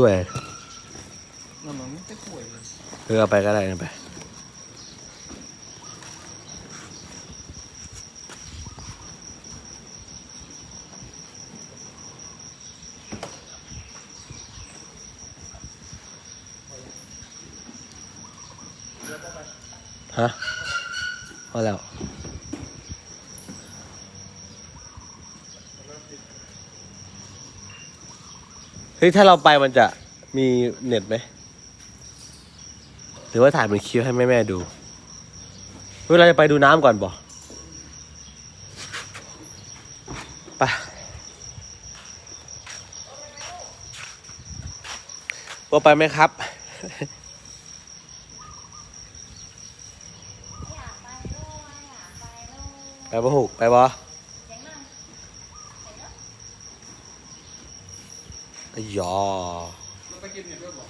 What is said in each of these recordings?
ด้วยนั่นมันไม่ได้ป่วยเลยเออเอาไปก็ได้กันไปฮะพอแล้ว เฮ้ยถ้าเราไปมันจะมีเน็ตไหม หรือว่าถ่ายเป็นคลิปให้แม่แม่ดูเวลาจะไปดูน้ำก่อนบ่ไปว่าไปไหมครับไปบ่หูไปบ่ไอ้ ยอเราไปกินเห็ดด้วยอ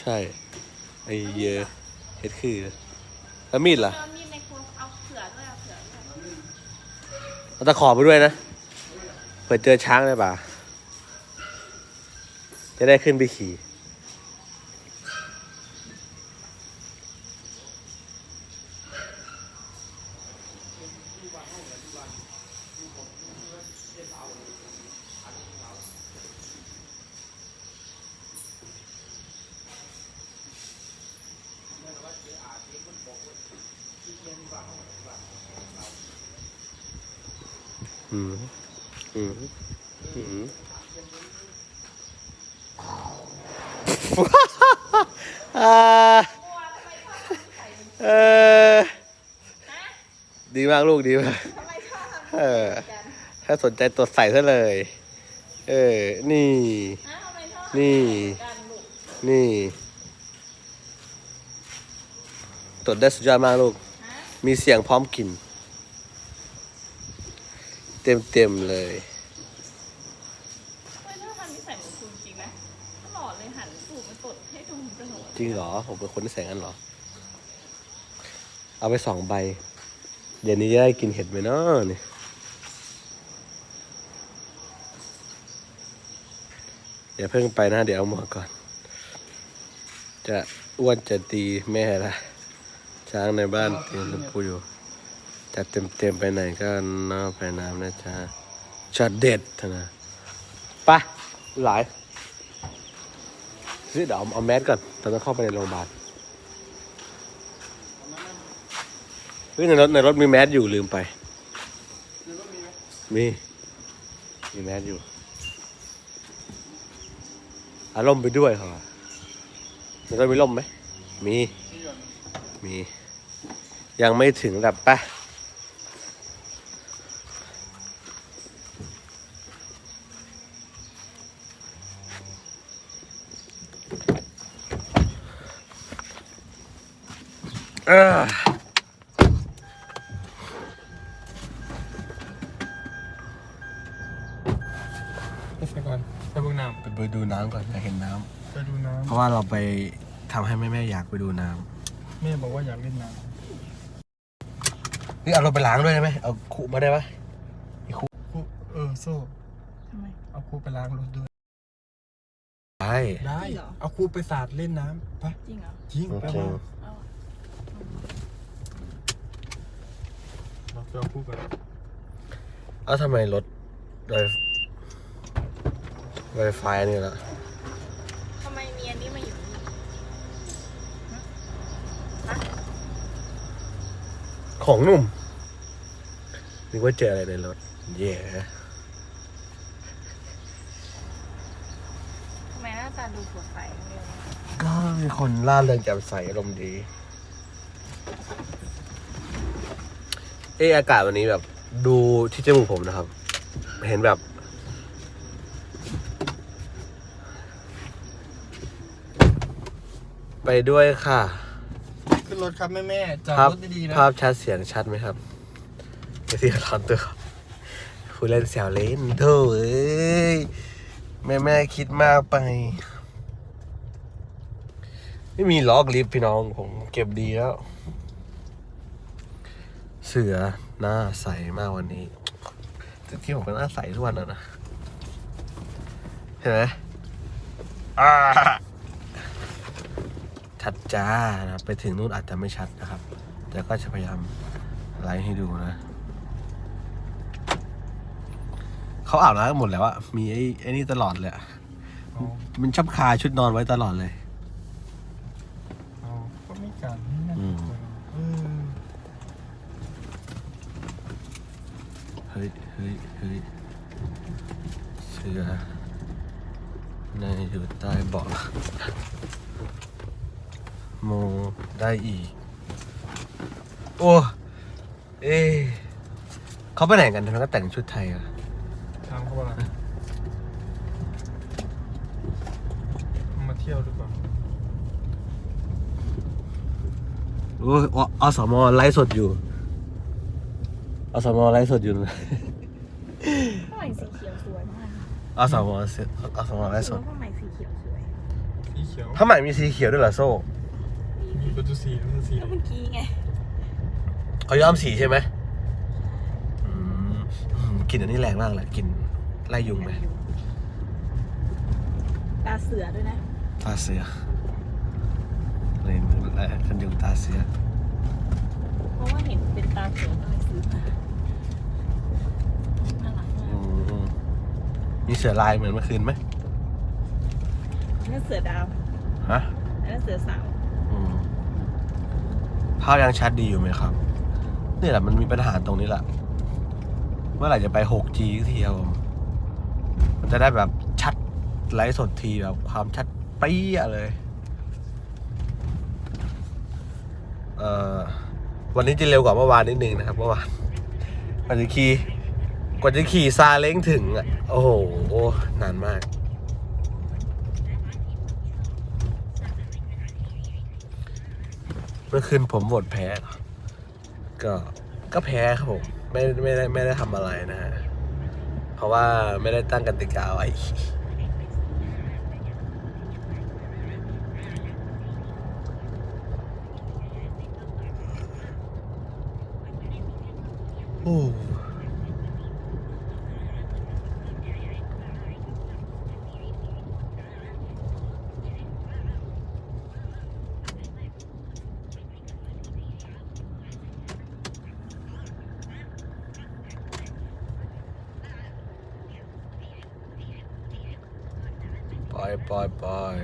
ใช่ไอ้เยอะเฮ็ดคือแล้วมีดล่ะเอามีดในครัวเอาเผื่อด้วยเอาเผื่อด้วยเอาตะขอไปด้วยนะเผื่อเจอช้างได้ป่ะจะได้ขึ้นไปขี่ อืม อืม อืม อ่า เออดีมากลูกดีมากทำไมชอบทำเออ ถ้าสนใจตรวจใส่ซะเลย เออ นี่นะทำไมชอบนี่การลูกนี่ ตรวจได้สุดยอดมากลูกฮะมีเสียงพร้อมกลิ่น เต็มเต็มๆเลยทำไมชอบทำนิสัยเหมือนคุณจริงนะตลอดเลยหันตูดมาตดให้ตรงจมูกจริงเหรอ ผมเป็นคนที่แสงอันเหรอ เอาไปสองใบ เดี๋ยวนี้จะได้กินเห็ดไหมเนาะนี่อย่าเพิ่งไปนะ เดี๋ยวเอาหมวกก่อน จะอ้วนจะตีแม่ละช้างในบ้านเตรียมลูกปูอยู่จะเต็มเต็มๆไปไหนก็น่าไปน้ำนะจ๊ะช็อตเด็ดเถอะนะไปะหลายเฮ้ยเดี๋ยวเอาแมสก่อนตอนต้เข้าไปในโรงพยาบาลเฮ้ยในรถในรถมีแมสอยู่ลืมไป มี มีแมสอยู่ อารมณ์ไปด้วยเหรอในรถมีร่มไหม มี มี ยังไม่ถึงแบบปะเออ ไปใส่ก่อนไปเบิ่งน้ ไปไปดูน้ำก่อนอยากเห็นน้ำไปดูน้ำเพราะ ว่าเราไปทำให้แม่แม่ๆอยากไปดูน้ำแม่บอกว่าอยากเล่นน้ำนี่เอาเราไปล้างด้วยได้ไหมเอาคุมาได้ปะำครูเออโซ่ทำไม เอาครูไปล้างรถด้วยได้ได้ จริงเหรอ เอาครูไปสาดเล่นน้ำไปจริงเหรอจริงโอไปเคมาเอาเราไปเอาครูก่อนเอาทำไมรถไวไวไฟนี่ละ ทำไมมีอันนี้มาอยู่นี่ ของหนุ่มนึกว่าเจออะไรในรถ เย่ทำไมหน้าตาดูสดใสจังเลยก็มีคนล่าเริงแจ่มใสอารมณ์ดี เอออากาศวันนี้แบบ ดูที่จมูกผมนะครับ เห็นแบบ ไปด้วยค่ะขึ้ นรถครับแม่แม่ๆจอดภาพรถดีๆนะภาพชัดเสียงชัดไหมครับไปที่ร้อนตัวคุณเล่นแซวเล่นโธ่เอ้ยแม่แม่คิดมากไป ไม่มีล็อกลิฟต์พี่น้องผมเก็บดีแล้ว เสือหน้าใสมากวันนี้ที่ผมก็หน้าใสทุกวันนะนะเห็นไหมอ่า ชัดจ้านะไปถึงนู่นอาจจะไม่ชัดนะครับ แต่ก็จะพยายามไลฟ์ให้ดูนะเขาอาบน้ำกันหมดแล้วอะมีไอ้ไอ้นี่ตลอดเลยอะเอามันชอบคาชุดนอนไว้ตลอดเลยเอาก็ไม่กันนี่นะอืม เออเฮ้ยเฮ้ยเฮ้ยเสือในอยู่ใต้เบาะ โมได้อีก โอ้เอเขาไปไหนกันทำไมก็แต่งชุดไทยอะทางเขาว่ามาเที่ยวหรือเปล่าโอ้ยออสมไลฟ์สดอยู่อสมไลฟ์สดอยู่นะข้างในสีเขียวสวยมากอสมเสอสมไลฟ์สดข้างในสีเขียวสวยสีเขียวผ้าไหมมีสีเขียวด้วยเหรอโซ่ ระตูสีประตูสีแล้วเมื่อกี้ไงเขาย้อมสีใช่ไหมอืมอืมกลิ่นอันนี้แรงมากเลยกลิ่นไล่ยุงไหมตาเสือด้วยนะ ตาเสือเลยอะไรกันยุงตาเสือเพราะว่าเห็นเป็นตาเสือก็เลยซื้อมาน่ารักมาอืกมมีเสือลายเหมือนเมื่อคืนไหมนั่นเสือดาวฮะนั่นเสือสาวอืม ภาพยังชัดดีอยู่ไหมครับนี่แหละมันมีปัญหาตรงนี้แหละ เมื่อไหร่จะไป 6G สักทีครับผมมันจะได้แบบชัดไลฟ์สดทีแบบความชัดเปี้ยเลย เอ่อวันนี้จะเร็วกว่าเมื่อวานนิดนึงนะครับเมื่อวานกว่าจะขี่กว่าจะขี่ซาเล้งถึงอะโอ้โหนานมาก เมื่อคืนผมหมดแพ้ก็ก็แพ้ครับผม ไม่ไม่ได้ไม่ได้ทำอะไรนะฮะ เพราะว่าไม่ได้ตั้งกติกาไว้โอ้ปล่อยปล่อยปล่อย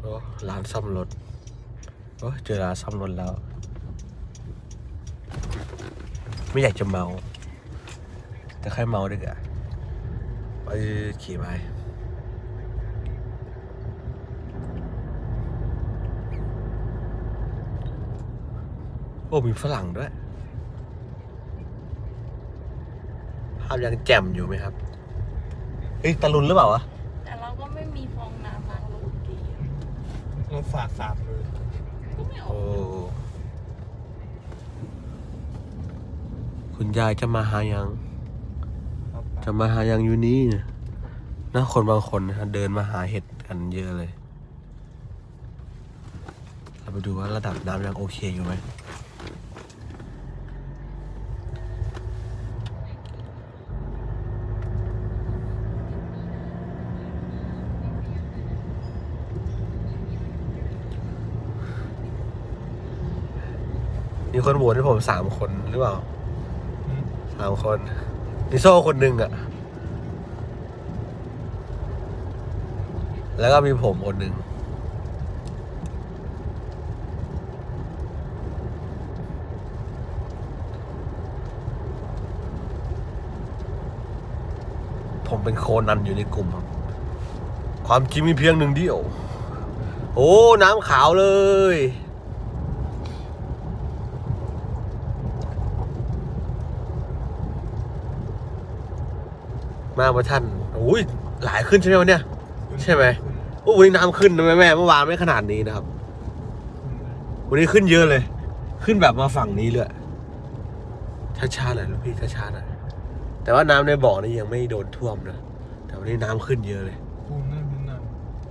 โอ้ร้านซ่อมรถโอ้เจอร้านซ่อมรถแล้ว ไม่อยากจะเมา แต่แค่เมาดีกว่าไปขี่ไปโอ้มีฝรั่งด้วยภาพยังแจ่มอยู่ไหมครับเฮ้ยตะลุนหรือเปล่าวะ แต่เราก็ไม่มีฟองน้ำล้างรถดี เราสาดสาดเลย ก็ไม่ออโอ้กคุณยายจะมาหายังเอาไปจะมาหายังอยู่นี่นะนะคนบางคนนะเดินมาหาเห็ดกันเยอะเลย เราไปดูว่าระดับน้ำยังโอเคอยู่ไหม คนโหวตให้ผมสามคนหรือเปล่าสามคนนิโซ่คนหนึ่งอะแล้วก็มีผมคนหนึ่งผมเป็นโคนันอยู่ในกลุ่มครับ ความจริงมีเพียงหนึ่งเดียว โอ้ น้ำขาวเลย มากว่าท่านอุ้ยหลายขึ้นใช่ไหมวันเนี้ยใช่ไหมโอ้ยน้ำขึ้นนะแม่แม่เมื่อวานไม่ขนาดนี้นะครับ วันนี้ขึ้นเยอะเลย ขึ้นแบบมาฝั่งนี้เลยช้าๆหน่อยลูกพี่ช้าๆหน่อยแต่ว่าน้ำในบ่อนี่ยังไม่โดนท่วมนะแต่วันนี้น้ำขึ้นเยอะเลยปูนนั่นเป็นนั่น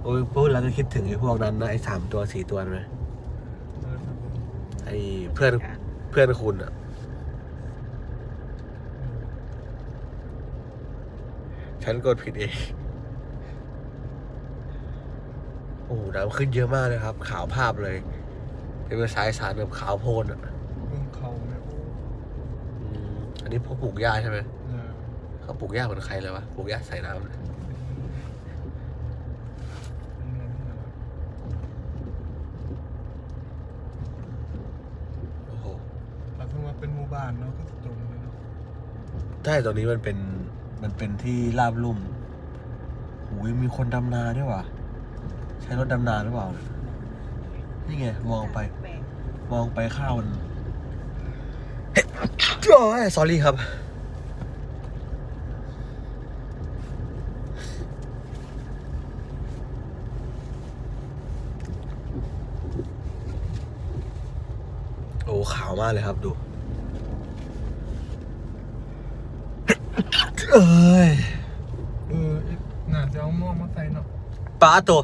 โอ้ยพูดแล้วก็คิดถึงไอ้พวกนั้นนะไอ้สามตัวสี่ตัวนะเออครับผมไอ้เพื่อนเพื่อนคุณอะ ฉันกดผิดเอง โอ้โหน้ำขึ้นเยอะมากเลยครับ ขาวภาพเลยเป็นภาษาอีสานแบบขาวโพลนอะเมืองเขาแม่โอ้อืมอันนี้พวกปลูกหญ้าใช่ไหมเออเขาปลูกหญ้าเหมือนใครเลยวะปลูกหญ้าใส่น้ำเลยเป็นเมืองที่แบบโอ้โหเราเพิ่งมาเป็นหมู่บ้านเนาะก็ตรงเลยเนาะ ใช่ตรงนี้มันเป็น มันเป็นที่ราบลุ่มโอ้ยมีคนดำนาด้วยวะใช้รถดำนาหรือเปล่า นี่ไง มองไป มองไปข้าวมันเฮ้ยโอ้ย sorry ครับ โอ้ขาวมากเลยครับดู เอ้ยเออเอ๊ะน่าจะเอาหม้อมาใส่เนาะป้าตัว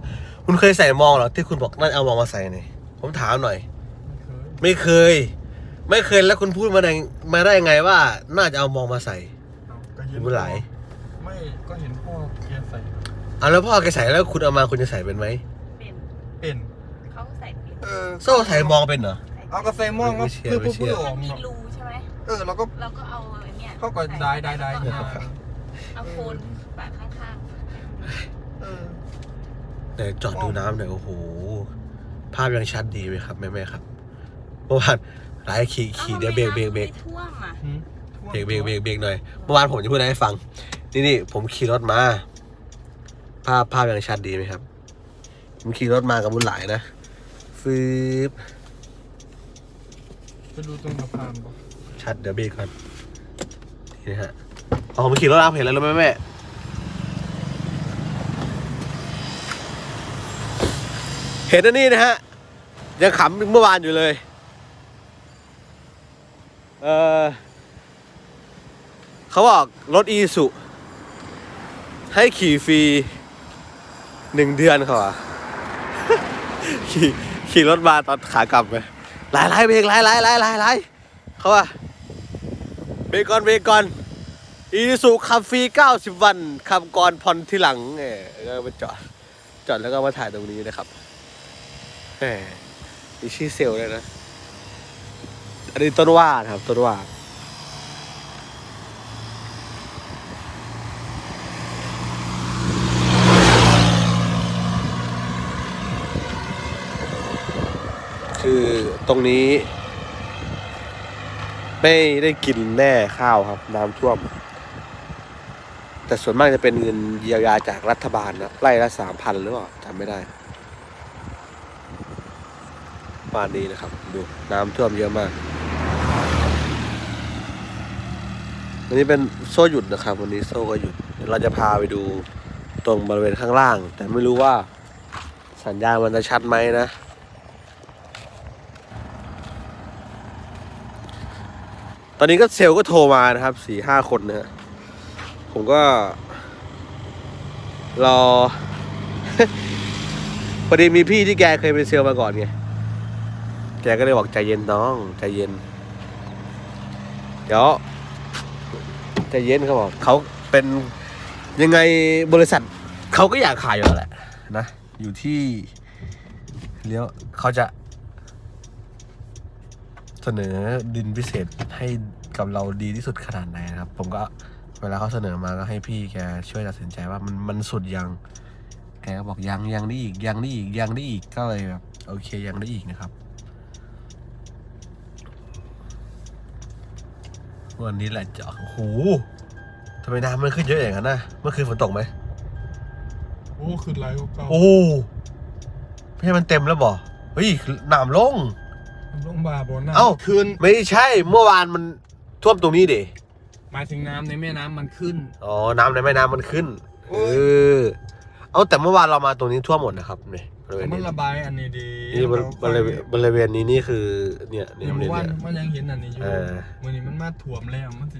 คุณเคยใส่มองเหรอที่คุณบอกนั่นเอามองมาใส่นี่ผมถามหน่อย ไม่เคยไม่เคย ไม่เคยแล้วคุณพูดมาได้มาได้ไงว่า น่าจะเอามองมาใส่ เอาก็เห็นบุญหลาย ไม่ก็เห็นพ่อแกใส่เอาแล้วพ่อแกใส่แล้วคุณเอามาคุณจะใส่เป็นไหมเป็นเป็นเขาใส่เป็นเออโซ่ใส่มองเป็นเหรอ เอากระใส่หม้อไม่ก็เชื่อเพื่อไม่พูดเชื่อพูดออกมันมีเนาะรูใช่ไหมเออเราก็ เราก็เอาไอ้ เนี่ยเขาก็ได้ได้ได้แล้วมาก็เอาโคนปาดข้างเออแต่จอดดูน้ำหน่อยโอ้โห ภาพยังชัดดีไหมครับแม่แม่ๆครับเมื่อวานหลายขี่ๆขี่เดี๋ยวเบรกเบรกเบรกไม่ท่วมอะหืมเบรกเบรกเบรกเบรกหน่อยเมื่อวานผมจะพูดอะไรให้ฟัง นี่นี่ผมขี่รถมา ภาพภาพยังชัดดีไหมครับ ผมขี่รถมากับบุญหลายนะฟืบไปดูตรงสะพานปะชัดเดี๋ยวเบรกก่อน นี่ฮะอ๋อผมขี่รถมาเห็นแล้วรู้ไหมแม่เห็นอันนี้นะฮะ ยังขำเมื่อวานอยู่เลย เออเขาบอกรถอีสุ ให้ขี่ฟรีหนึ่งเดือนเขาอะขี่ขี่รถมาตอนขากลับไปไล่ไล่เบรกไล่ไล่ไล่ไล่ไล่เขาว่า เบรกก่อนเบรกก่อนอีสุขับฟรีเก้าสิบวันขับก่อนผ่อนที่หลังเออก็มาจอดจอดแล้วก็มาถ่ายตรงนี้นะครับแหมมีชื่อเซลเลยนะ อันนี้ต้นว่านครับ ต้นว่าคือตรงนี้ ไม่ได้กินแน่ข้าวครับ น้ำท่วม แต่ส่วนมากจะเป็นเงินเยียวยาจากรัฐบาลนะไร่ละสามพันหรือเปล่าจำไม่ได้ป่านนี้นะครับ ดูน้ำท่วมเยอะมากวันนี้เป็นโซ่หยุดนะครับ วันนี้โซ่ก็หยุดเดี๋ยวเราจะพาไปดูตรงบริเวณข้างล่าง แต่ไม่รู้ว่าสัญญาณมันจะชัดไหมนะ ตอนนี้ก็เซลก็โทรมานะครับสี่ห้าคนนะฮะผมก็ รอพอดีมีพี่ที่แกเคยเป็นเซลมาก่อนไงแกก็เลยบอกใจเย็นน้องใจเย็น เดี๋ยวใจเย็นเขาบอกเขาเป็นยังไงบริษัทเขาก็อยากขายอยู่แล้วแหละนะ อยู่ที่เลี้ยวเขาจะ เสนอดินพิเศษให้กับเราดีที่สุดขนาดไหนนะครับ ผมก็เวลาเขาเสนอมาก็ให้พี่แกช่วยตัดสินใจว่ามันมันสุดยังแกก็บอกยังยังได้อีกยังได้อีกยังได้อีกก็เลยแบบโอเคยังได้อีกนะครับ วันนี้แหละจะโอ้โหทำไมน้ำมันขึ้นเยอะอย่างนั้นนะเมื่อคืนฝนตกไหมโอ้ขึ้นไหลกว่าเก่าโอ้ไม่ให้มันเต็มแล้วบ่เฮ้ยน้ำลง ลงบาบนน้ำเอ้าขึ้นไม่ใช่เมื่อวานมันท่วมตรงนี้เดหมายถึงน้ำในแม่น้ำมันขึ้น อ๋อ น้ำในแม่น้ำมันขึ้นโอ้เอยอเอาแต่เมื่อวานเรามาตรงนี้ท่วมหมดนะครับนี่บริเวณมันนี้ระบายอันนี้ดีนี่บริบริเวณบริเวณนี้นี่คือเนี่ยเนี่เนี่ยยเมื่อวานเนี่ยมันยังเห็นอันนี้อยู่เออ มื่อนี้มันมาถ่วมแล้วมันสิ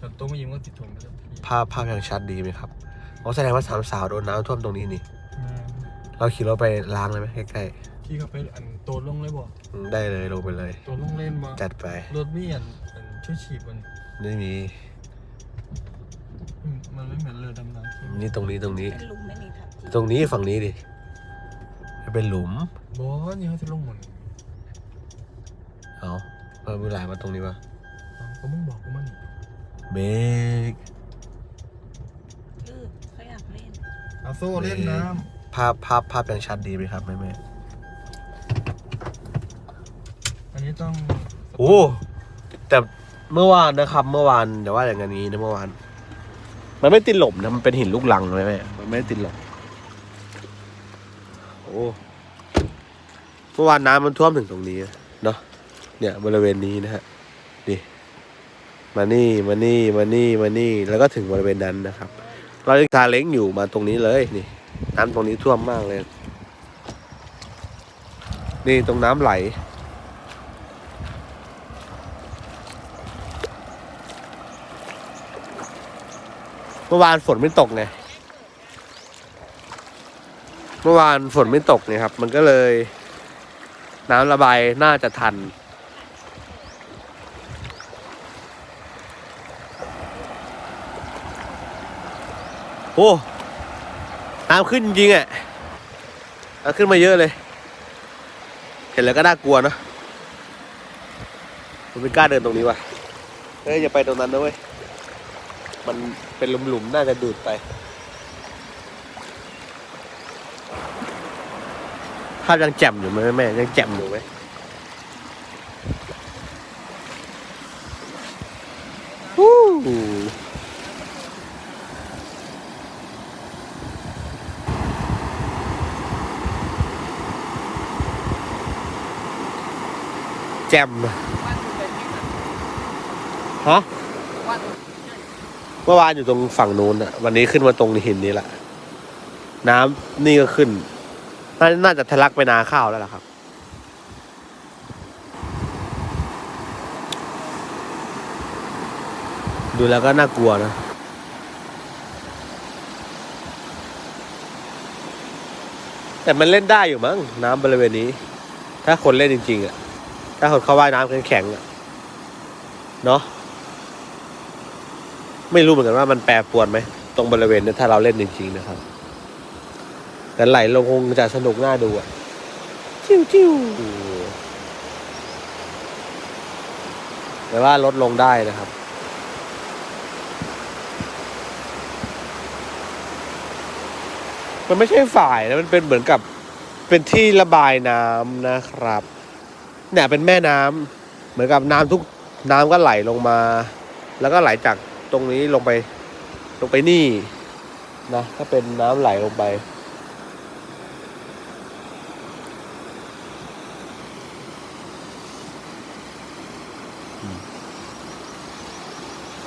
ตอนโตมายิงมันติดถ่วมไปแล้วทีภาพภาพยังชัดดีไหมครับอ๋อแสดงว่าสามสาวโดนน้ำท่วมตรงนี้นี่อืมเราขี่รถไปล้างเลยไหมใกล้ ที่เขาไปอันโตลงเลยบ่ๆอืมได้เลยลงไปเลยโตลงเล่นบ่จัดไปรถมีอันอันช่วยฉีดมันไม่มีรอืมมันไม่เหมือนเรือดำน้ำใช่ไหมนี่ตรงนี้ตรงนี้ เป็นลุงไม่มีทับทิมตรงนี้ฝั่งนี้ดิเป็นหลุมบอสนี่เขาจะลงหมดเอาเพิ่มเวลามาตรงนี้ปะอ้าวก็มึงบอกกูมานี่เบรกเออเขาอยากเล่นเอาโซ่เล่นน้ภาพภาพภาพยังชัดดีไหมครับแม่แม่ำอั นี้ต้องโอ้แต่เมื่อวานนะครับ เมื่อวานแต่ว่าอย่างนี้นะเมื่อวาน มันไม่ติดหลมนะมันเป็นหินลูกลังเลยแม่มันไม่ติดหลมโอ้เมื่อวานน้ำมันท่วมถึงตรงนี้เนาะเนี่ยบริเวณนี้นะฮะนี่มานี่มานี่มานี่มานี่แล้วก็ถึงบริเวณนั้นนะครับ เรายังซาเล้งอยู่มาตรงนี้เลยนี่น้ำตรงนี้ท่วมมากเลย นี่ตรงน้ำไหล มื่อวานฝนไม่ตกไงเมื่อวานฝนไม่ตกเนี่ยครับ มันก็เลย น้ำระบายน่าจะทัน โอ้น้ำขึ้นจริงอะน้ำขึ้นมาเยอะเลย เห็นแล้วก็น่ากลัวเนอะผมไม่กล้าเดินตรงนี้ว่ะเฮ้ยอย่าไปตรงนั้นนะเว้ย มันเป็นหลุมๆ น่าจะดูดไป ภาพยังแจ่มอยู่ไหมแม่ ยังแจ่มอยู่ไหมฮู้แจ่มฮะ เมื่อวานอยู่ตรงฝั่งนู้นอะวันนี้ขึ้นมาตรงหินนี้แหละ น้ำนี่ก็ขึ้นน่าน่าจะทะลักไปนาข้าวแล้วล่ะครับ ดูแล้วก็น่ากลัวนะแต่มันเล่นได้อยู่มั้งน้ำบริเวณนี้ ถ้าคนเล่นจริง ๆอะถ้าคนเข้าว่ายน้ำแข็งๆอะเนาะ ไม่รู้เหมือนกันว่ามันแปรปรวนไหมตรงบริเวณเนี้ถ้าเราเล่นจริงๆนะครับ แต่ไหลลงคงจะสนุกน่าดูอะจิ้วจิ้วแต่ว่าลดลงได้นะครับ มันไม่ใช่ฝ่ายนะมันเป็นเหมือนกับเป็นที่ระบายน้ำนะครับ เนี่ยเป็นแม่น้ำเหมือนกับน้ำทุกน้ำก็ไหลลงมา แล้วก็ไหลจาก ตรงนี้ลงไป ลงไปนี่นะถ้าเป็นน้ำไหลลงไป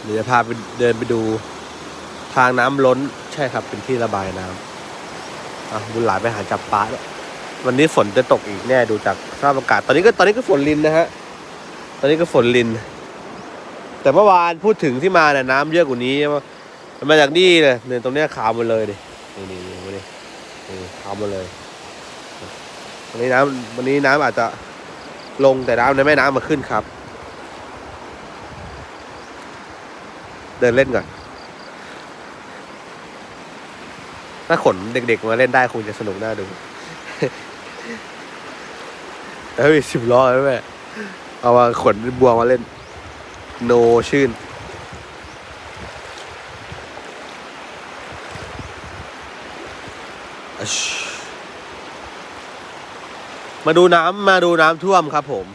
เดี๋ยวจะพาไปเดินไปดูทางน้ำล้นใช่ครับเป็นที่ระบายน้ำอะบุญหลายไปหาจับปลาด้วยวันนี้ฝนจะตกอีกแน่ดูจากสภาพอากาศ ตอนนี้ก็ตอนนี้ก็ฝนลินนะฮะ ตอนนี้ก็ฝนลิน แต่เมื่อวานพูดถึงที่มาเนี่ยน้ำเยอะกว่านี้มันมาจากนี่เลยเนี่ยตรงเนี้ยขาวหมดเลยดินี่นี่นี่มาดิขาวหมดเลยวันนี้น้ำวันนี้น้ำอาจจะลงแต่น้ำในแม่น้ำมาขึ้นครับ เดินเล่นก่อนถ้าขนเด็กๆมาเล่นได้คงจะสนุกน่าดูเฮ้ยสิบล้อแล้วแม่เอามาขนบัวมาเล่น โนชื่นอัชมาดูน้ำมาดูน้ำท่วมครับผม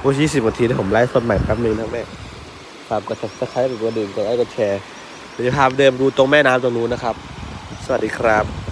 โอ้ยี่สิบนาทีเดี๋ยวผมไลฟ์สดใหม่แป๊บนึงนะแม่ฝากกด subscribe กดกระดิ่งกดไลค์กดแชร์เดี๋ยวจะพาไปเดินดูตรงแม่น้ำตรงนู้นนะครับ สวัสดีครับ